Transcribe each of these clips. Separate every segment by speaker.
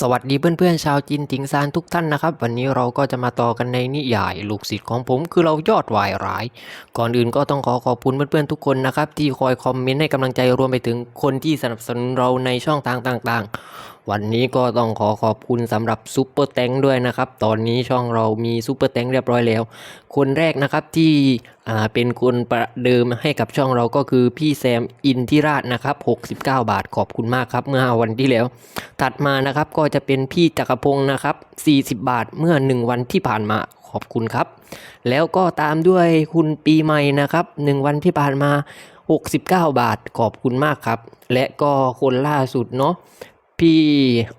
Speaker 1: สวัสดีเพื่อนๆชาวจีนติงซานทุกท่านนะครับ วันนี้เราก็จะมาต่อกันในนิยายลูกศิษย์ของผมคือเรายอดวายร้าย ก่อนอื่นก็ต้องขอขอบคุณเพื่อนๆทุกคนนะครับ ที่คอยคอมเมนต์ให้กำลังใจรวมไปถึงคนที่สนับสนุนเราในช่องทางต่างๆ วันนี้ก็ต้องขอขอบคุณสำหรับซูเปอร์แตงด้วยนะครับ ตอนนี้ช่องเรามีซูเปอร์แตงเรียบร้อยแล้ว คนแรกนะครับที่เป็นคนประเดิมให้กับช่องเราก็คือพี่แซมอินทิราชนะครับ 69 บาทขอบคุณมากครับ เมื่อวันที่แล้ว ถัดมานะครับก็จะเป็นพี่จักรพงศ์นะครับ 40 บาทเมื่อ 1 วันที่ผ่านมาขอบคุณครับ แล้วก็ตามด้วยคุณปีใหม่นะครับ 1 วันที่ผ่านมา 69 บาทขอบคุณมากครับ และก็คนล่าสุดเนาะ พี่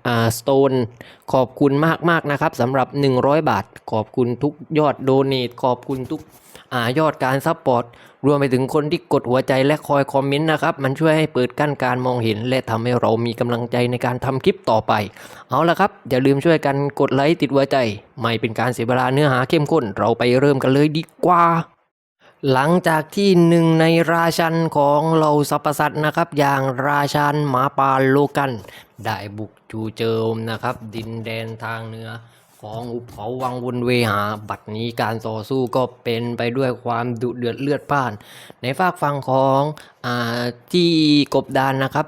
Speaker 1: อ่าสโตนขอบคุณมากมากนะครับสำหรับ 100 บาท ขอบคุณทุกยอดโดเนทขอบคุณทุกอายอดการซัพพอร์ตรวมไปถึงคนที่กดหัวใจและคอยคอมเมนต์นะครับ มันช่วยให้เปิดกั้นการมองเห็น และทำให้เรามีกำลังใจในการทำคลิปต่อไป เอาละครับ อย่าลืมช่วยกันกดไลค์ติดหัวใจ ไม่เป็นการเสียเวลาเนื้อหาเข้มข้น เราไปเริ่มกันเลยดีกว่า หลังจากที่หนึ่งในราชันของเหล่าสรรพสัตว์นะครับ อย่างราชันหมาป่าโลกัน ได้บุกจูเจิมนะครับ ดินแดนทางเหนือของหุบเขาวังวนเวหา บัดนี้การต่อสู้ก็เป็นไปด้วยความดุเดือดเลือดพ่าน ในฝากฝั่งของอที่กบดานนะครับ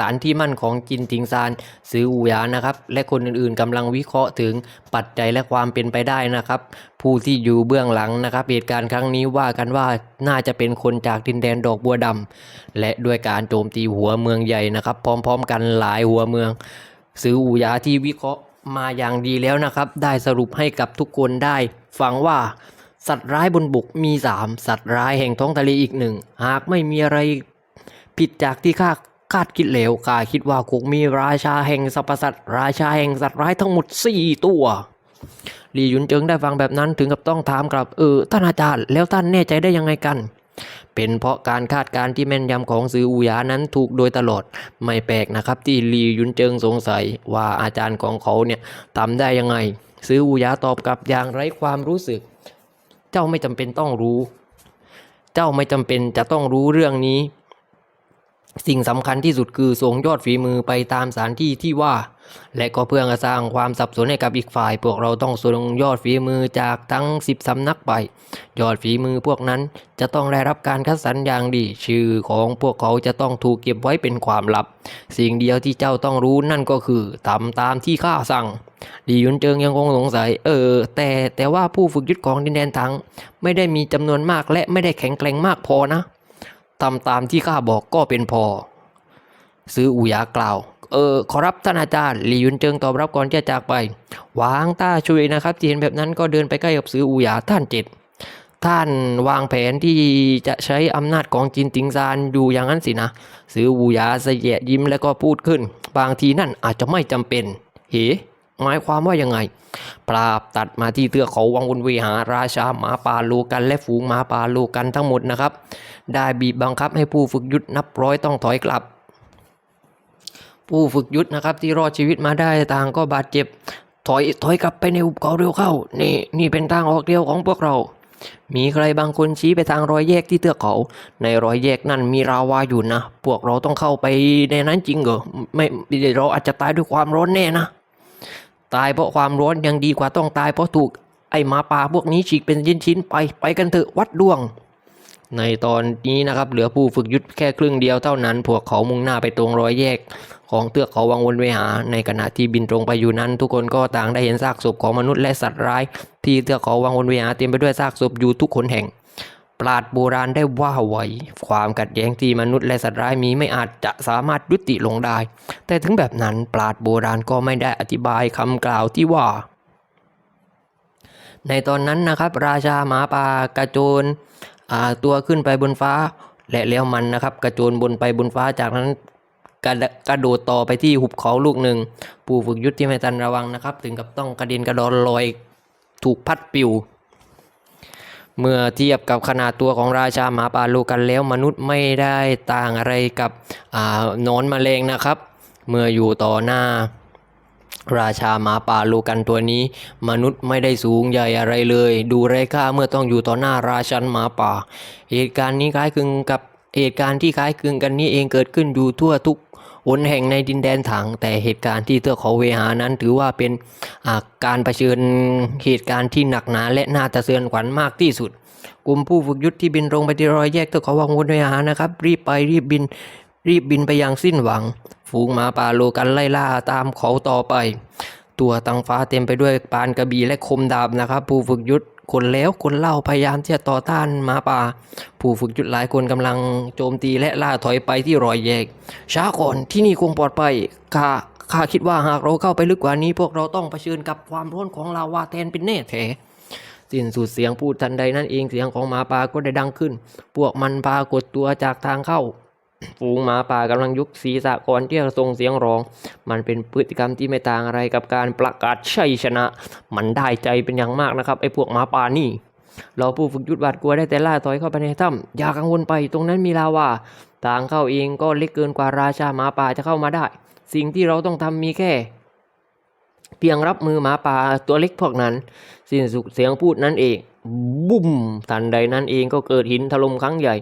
Speaker 1: ฐานที่มั่นของจินติงซานซืออูหยานะครับ และคนอื่นๆกำลังวิเคราะห์ถึงปัจจัยและความเป็นไปได้นะครับ ผู้ที่อยู่เบื้องหลังนะครับเหตุการณ์ครั้งนี้ว่ากันว่าน่าจะเป็นคนจากดินแดนดอกบัวดำและด้วยการโจมตีหัวเมืองใหญ่นะครับ พร้อม ๆ กันหลายหัวเมืองซืออูหยาที่วิเคราะห์มาอย่างดีแล้วนะครับ ได้สรุปให้กับทุกคนได้ ฟังว่าสัตว์ร้ายบนบกมีสามสัตว์ร้ายแห่งท้องทะเลอีกหนึ่ง หากไม่มีอะไรผิดจากที่ข้า คาดคิดแล้วข้าคิดว่าคงมีราชาแห่งสรรพสัตว์ราชาแห่งสัตว์ร้ายทั้งหมดสี่ตัวหลี่หยุนเจิงได้ฟังแบบนั้นถึงกับต้องถามกลับเออท่านอาจารย์แล้วท่านแน่ใจได้ยังไงกัน เป็นเพราะการคาดการณ์ที่แม่นยำของซืออูหยานั้นถูกโดยตลอด ไม่แปลกนะครับที่หลีหยุนเจิงสงสัยว่าอาจารย์ของเขาเนี่ยทำได้ยังไงซืออูหยาตอบกลับอย่างไร้ความรู้สึก เจ้าไม่จำเป็นต้องรู้ เจ้าไม่จำเป็นจะต้องรู้เรื่องนี้ สิ่งสำคัญที่สุดคือส่งยอดฝีมือไปตามสถานที่ที่ว่า และก็เพื่อสร้างความสับสนให้กับอีกฝ่าย พวกเราต้องส่งยอดฝีมือจากทั้งสิบสำนักไป ยอดฝีมือพวกนั้นจะต้องได้รับการคัดสรรอย่างดี ชื่อของพวกเขาจะต้องถูกเก็บไว้เป็นความลับ สิ่งเดียวที่เจ้าต้องรู้นั่นก็คือทำตามที่ข้าสั่งดียุนเจิงยังคงสงสัย เออ แต่แต่ว่าผู้ฝึกยุทธของดินแดนทั้ง ไม่ได้มีจำนวนมากและไม่ได้แข็งแกร่งมากพอนะ ทำตามที่ข้าบอกก็เป็นพอ ซื้ออูยากล่าว เออ ขอรับท่านอาจารย์หลียุนเจิงตอบรับก่อนที่จะจากไป วางต้าช่วยนะครับที่เห็นแบบนั้นก็เดินไปใกล้กับซื้ออูยาท่านเจ็ดท่านวางแผนที่จะใช้อำนาจของจินติงซานอยู่อย่างนั้นสินะ ซื้ออูยาเสยะยิ้มแล้วก็พูดขึ้น บางทีนั่นอาจจะไม่จำเป็นเฮ้ หมายความว่ายังไง ปราบตัดมาที่เทือกเขาวังวนเวหาราชาหมาป่าโลกันและฝูงหมาป่าโลกันทั้งหมดนะครับ ได้บีบบังคับให้ผู้ฝึกยุทธนับร้อยต้องถอยกลับ ผู้ฝึกยุทธนะครับที่รอดชีวิตมาได้ต่างก็บาดเจ็บ ถอยถอยกลับไปในหุบเขาเร็วเข้า นี่นี่เป็นทางออกเดียวของพวกเรามีใครบางคนชี้ไปทางรอยแยกที่เทือกเขา ในรอยแยกนั่นมีราวาอยู่นะ พวกเราต้องเข้าไปในนั้นจริงเหรอ ไม่เราอาจจะตายด้วยความร้อนแน่นะ ตายเพราะความร้อนยังดีกว่าต้องตายเพราะถูกไอหมาป่าพวกนี้ฉีกเป็นชิ้นๆไปไปกันเถอะวัดดวง ในตอนนี้นะครับเหลือผู้ฝึกยุทธแค่ครึ่งเดียวเท่านั้น พวกเขามุ่งหน้าไปตรงรอยแยก ของเทือกเขาวังวนเวหา ในขณะที่บินตรงไปอยู่นั้น ทุกคนก็ต่างได้เห็นซากศพของมนุษย์และสัตว์ร้าย ที่เทือกเขาวังวนเวหาเต็มไปด้วยซากศพอยู่ทุกคนแห่ง ปราดโบราณได้ว่าไว้ ความขัดแย้งที่มนุษย์และสัตว์ร้ายมีไม่อาจจะสามารถยุติลงได้ แต่ถึงแบบนั้นปราดโบราณก็ไม่ได้อธิบายคำกล่าวที่ว่า ในตอนนั้นนะครับ ราชาหมาป่ากระโจนตัวขึ้นไปบนฟ้า และแล้วมันนะครับกระโจนบนไปบนฟ้าจากนั้นกระกระโดดต่อไปที่หุบเขาลูกหนึ่ง ผู้ฝึกยุทธที่ไม่ทันระวังนะครับ ถึงกับต้องกระเด็นกระดอนลอยถูกพัดปลิว เมื่อเทียบกับขนาดตัวของราชาหมาป่าโลกันแล้วมนุษย์ไม่ได้ต่างอะไรกับอ่านอนแมลงนะครับ เมื่ออยู่ต่อหน้า ราชาหมาป่าโลกันตัวนี้ มนุษย์ไม่ได้สูงใหญ่อะไรเลย ดูไร้ค่าเมื่อต้องอยู่ต่อหน้าราชันหมาป่า เหตุการณ์นี้คล้ายคลึงกับเหตุการณ์ที่คล้ายคลึงกันนี้เองเกิดขึ้นอยู่ทั่วทุก นแห่งในดินแดนถัง แต่เหตุการณ์ที่เทือกเขาเวหานั้น ถือว่าเป็นอ่าการเผชิญเหตุการณ์ที่หนักหนาและน่าสะเทือนขวัญมากที่สุด กลุ่มผู้ฝึกยุทธที่บินตรงไปที่รอยแยกเทือกเขาวังวนเวหานะครับ รีบไปรีบบิน รีบบินไปอย่างสิ้นหวัง ฝูงหมาป่าโลกันไล่ล่าตามเขาต่อไป ตัวตังฟ้าเต็มไปด้วยปานกระบี่และคมดาบนะครับ ผู้ฝึกยุทธ คนแล้วคนเล่าพยายามที่จะต่อต้านหมาป่า ผู้ฝึกยุทธหลายคนกำลังโจมตีและล่าถอยไปที่รอยแยก ช้าก่อนที่นี่คงปลอดภัยข้าข้าคิดว่าหากเราเข้าไปลึกกว่านี้ พวกเราต้องเผชิญกับความร้อนของลาวาแทนเป็นแน่แท้สิ้นสุดเสียงพูดทันใดนั่นเองเสียงของหมาป่าก็ได้ดังขึ้น พวกมันปรากฏตัวจากทางเข้า ฝูงหมาป่ากำลังยุกศีรษะก่อนที่จะส่งเสียงร้อง มันเป็นพฤติกรรมที่ไม่ต่างอะไรกับการประกาศชัยชนะ มันได้ใจเป็นอย่างมากนะครับไอ้พวกหมาป่านี่ เราผู้ฝึกยุทธหวาดกลัวได้แต่ล่าถอยเข้าไปในถ้ำอย่ากังวลไปตรงนั้นมีลาวาทางเข้าเองก็เล็กเกินกว่าราชาหมาป่าจะเข้ามาได้ สิ่งที่เราต้องทำมีแค่เพียงรับมือหมาป่าตัวเล็กพวกนั้น สิ้นสุดเสียงพูดนั้นเอง บุ้มทันใดนั้นเองก็เกิดหินถล่มครั้งใหญ่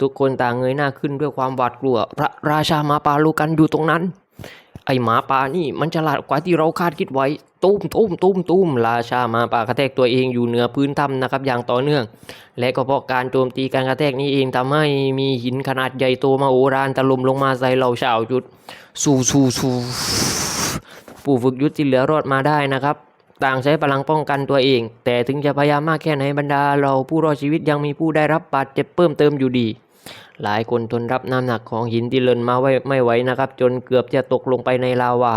Speaker 1: ทุกคนต่างเงยหน้าขึ้นด้วยความหวาดกลัว พระราชาหมาป่าลูกันอยู่ตรงนั้น ไอหมาป่านี่มันฉลาดกว่าที่เราคาดคิดไว้ ตุ้มตุ้มตุ้มตุ้มราชาหมาป่ากระแทกตัวเองอยู่เหนือพื้นถ้ำนะครับ อย่างต่อเนื่อง และก็เพราะการโจมตีการกระแทกนี้เองทำให้มีหินขนาดใหญ่โตมาโหรานถล่มลงมาใส่เหล่าชาวจุด สู้สู้สู้ผู้ฝึกยุทธที่เหลือรอดมาได้นะครับ ต่างใช้พลังป้องกันตัวเอง แต่ถึงจะพยายามมากแค่ไหนบรรดาเราผู้รอดชีวิตยังมีผู้ได้รับบาดเจ็บเพิ่มเติมอยู่ดี หลายคนทนรับน้ำหนักของหินที่เลินมาไว้ไม่ไหวนะครับ จนเกือบจะตกลงไปในลาวา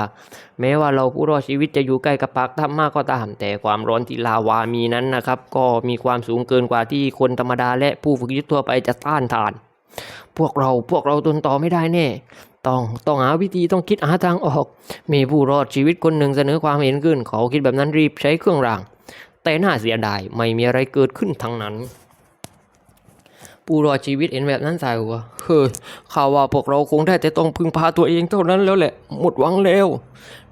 Speaker 1: แม้ว่าเราผู้รอดชีวิตจะอยู่ใกล้กับปากถ้ำมากก็ตาม แต่ความร้อนที่ลาวามีนั้นนะครับ ก็มีความสูงเกินกว่าที่คนธรรมดาและผู้ฝึกยุทธทั่วไปจะต้านทาน พวกเราพวกเราทนต่อไม่ได้แน่ต้องต้องหาวิธีต้องคิดหาทางออก มีผู้รอดชีวิตคนหนึ่งเสนอความเห็นขึ้น เขาคิดแบบนั้นรีบใช้เครื่องราง แต่น่าเสียดายไม่มีอะไรเกิดขึ้นทั้งนั้น ผู้รอดชีวิตเห็นแบบนั้นสายหัวเฮ้ยข่าวว่าพวกเราคงได้แต่ต้องพึ่งพาตัวเองเท่านั้นแล้วแหละ หมดหวังแล้ว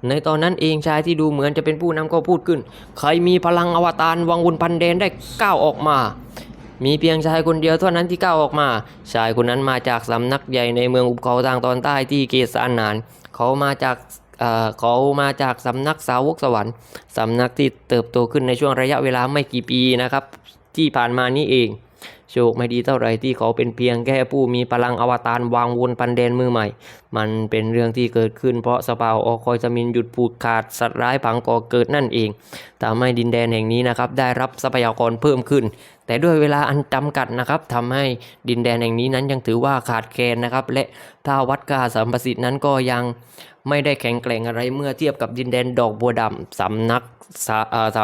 Speaker 1: ในตอนนั้นเองชายที่ดูเหมือนจะเป็นผู้นำก็พูดขึ้น ใครมีพลังอวตารวังวนพันแดนได้ก้าวออกมา มีเพียงชายคนเดียวเท่านั้นที่ก้าวออกมา ชายคนนั้นมาจากสำนักใหญ่ในเมืองอุบเขาทางตอนใต้ที่เกสานาน เขามาจากเอ่อเขามาจากสำนักสาวกสวรรค์สำนักที่เติบโตขึ้นในช่วงระยะเวลาไม่กี่ปีนะครับ ที่ผ่านมานี้เอง โชคไม่ดีเท่าไรที่เขาเป็นเพียงแค่ผู้มีพลังอวตารวางวนปันแดนมือใหม่ มันเป็นเรื่องที่เกิดขึ้นเพราะสปาวอคอยสมินหยุดผูดขาดสัตว์ร้ายผังก่อเกิดนั่นเองทำให้ดินแดนแห่งนี้นะครับได้รับทรัพยากรเพิ่มขึ้น แต่ด้วยเวลาอันจำกัดนะครับทำให้ดินแดนแห่งนี้นั้นยังถือว่าขาดแคลนนะครับและถ้าวัดกาสัมประสิทธิ์นั้นก็ยัง ไม่ได้แข็งแกร่งอะไรเมื่อเทียบกับดินแดนดอกบัวดำสำนักสาสา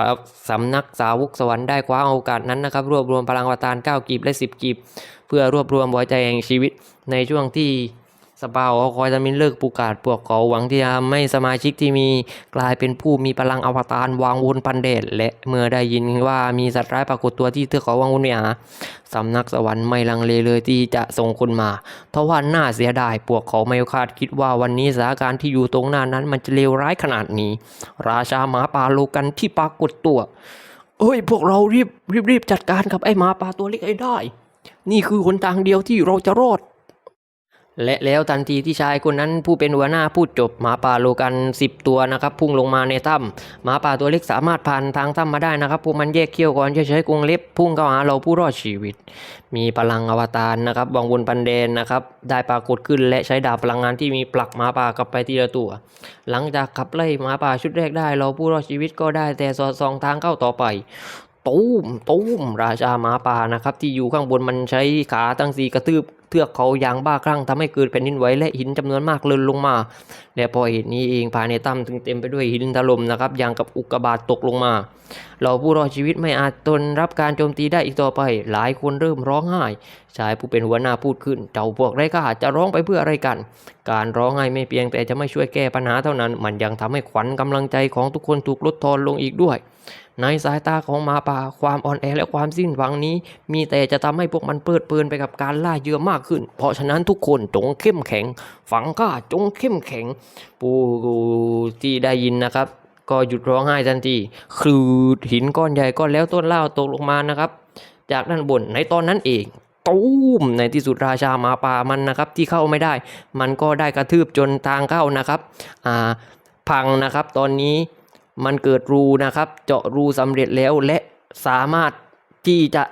Speaker 1: สำนักสาวกสวรรค์ได้คว้าโอกาสนั้นนะครับ รวบรวมพลังวตาร9กีบและ 10 กีบ เพื่อรวบรวมหัวใจแห่งชีวิตในช่วงที่ สปาวคอยจะมินเลิกประกาศพวกเขาหวังที่จะไม่สมาชิกที่มีกลายเป็นผู้มีพลังอวตารวางวนปันเดชและเมื่อได้ยินว่ามีสัตว์ร้ายปรากฏตัวที่เทือกเขาวังวนเมียหาสำนักสวรรค์ไม่ลังเลเลยที่จะส่งคนมาทว่าน่าเสียดายพวกเขาไม่คาดคิดว่าวันนี้สถานการณ์ที่อยู่ตรงหน้านั้นมันจะเลวร้ายขนาดนี้ ราชาหมาป่าโลกันที่ปรากฏตัวเอ้ยพวกเรารีบรีบรีบจัดการกับไอ้หมาป่าตัวเล็กให้ได้ นี่คือหนทางเดียวที่เราจะรอด และแล้วทันทีที่ชายคนนั้นผู้เป็นหัวหน้าพูดจบหมาป่าโลกันสิบตัวนะครับพุ่งลงมาในถ้ำหมาป่าตัวเล็กสามารถผ่านทางถ้ำมาได้นะครับพวกมันแยกเขี้ยวก่อนจะใช้กรงเล็บพุ่งเข้าหาเราผู้รอดชีวิต มีพลังอวตารนะครับวังวนปันเดนนะครับได้ปรากฏขึ้นและใช้ดาบพลังงานที่มีปลักหมาป่ากลับไปทีละตัว หลังจากขับไล่หมาป่าชุดแรกได้ เราผู้รอดชีวิตก็ได้แต่สอดส่องทางเข้าต่อไป ตูมตูมราชาหมาป่านะครับ ที่อยู่ข้างบนมันใช้ขาตั้งสีกระตืบเทือกเขาอย่างบ้าคลั่งทำให้เกิดแผ่นดินไหวและหินจำนวนมากเลินลงมา และพอเหตุนี้เองภายในถ้ำถึงเต็มไปด้วยหินถล่มนะครับอย่างกับอุกกาบาตตกลงมา เราผู้รอดชีวิตไม่อาจทนรับการโจมตีได้อีกต่อไป หลายคนเริ่มร้องไห้ชายผู้เป็นหัวหน้าพูดขึ้น เจ้าพวกไร้ค่าจะร้องไปเพื่ออะไรกัน การร้องไห้ไม่เพียงแต่จะไม่ช่วยแก้ปัญหาเท่านั้น มันยังทำให้ขวัญกำลังใจของทุกคนถูกลดทอนลงอีกด้วย ในสายตาของหมาป่าความอ่อนแอและความสิ้นหวังนี้ มีแต่จะทำให้พวกมันเปิดเปืนไปกับการล่าเหยื่อมากขึ้น เพราะฉะนั้นทุกคนจงเข้มแข็ง ฝังกล้าจงเข้มแข็งผู้ที่ได้ยินนะครับ ก็หยุดร้องไห้ทันทีคือหินก้อนใหญ่ก้อนแล้วต้นเล่าตกลงมานะครับ จากด้านบนในตอนนั้นเองตูมในที่สุดราชามาป่ามันนะครับที่เข้าไม่ได้ มันก็ได้กระทืบจนทางเข้านะครับ อ่าพังนะครับตอนนี้ มันเกิดรูนะครับ เจาะรูสำเร็จแล้วและสามารถที่จะ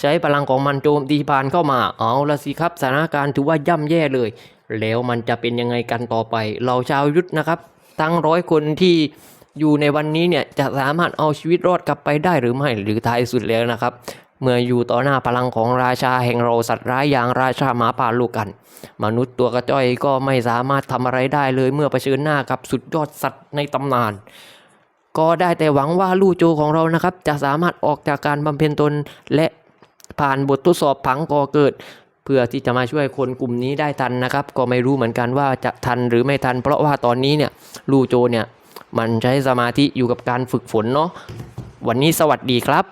Speaker 1: ใช้พลังของมันโจมตีผ่านเข้ามา เอาละสิครับสถานการณ์ถือว่าย่ำแย่เลย แล้วมันจะเป็นยังไงกันต่อไป เราชาวยุทธนะครับ ทั้งร้อยคนที่อยู่ในวันนี้เนี่ยจะสามารถเอาชีวิตรอดกลับไปได้หรือไม่หรือท้ายสุดแล้วนะครับ เมื่ออยู่ต่อหน้าพลังของราชาแห่งเราสัตว์ร้ายอย่างราชาหมาป่าลูกกัน มนุษย์ตัวกระจ้อยก็ไม่สามารถทำอะไรได้เลยเมื่อเผชิญหน้ากับสุดยอดสัตว์ในตำนาน ก็ได้แต่หวังว่าลู่โจของเรานะครับ จะสามารถออกจากการบำเพ็ญตนและผ่านบททดสอบผังก่อเกิด เพื่อที่จะมาช่วยคนกลุ่มนี้ได้ทันนะครับ ก็ไม่รู้เหมือนกันว่าจะทันหรือไม่ทัน เพราะว่าตอนนี้เนี่ยลู่โจเนี่ยมันใช้สมาธิอยู่กับการฝึกฝนเนาะวันนี้สวัสดีครับ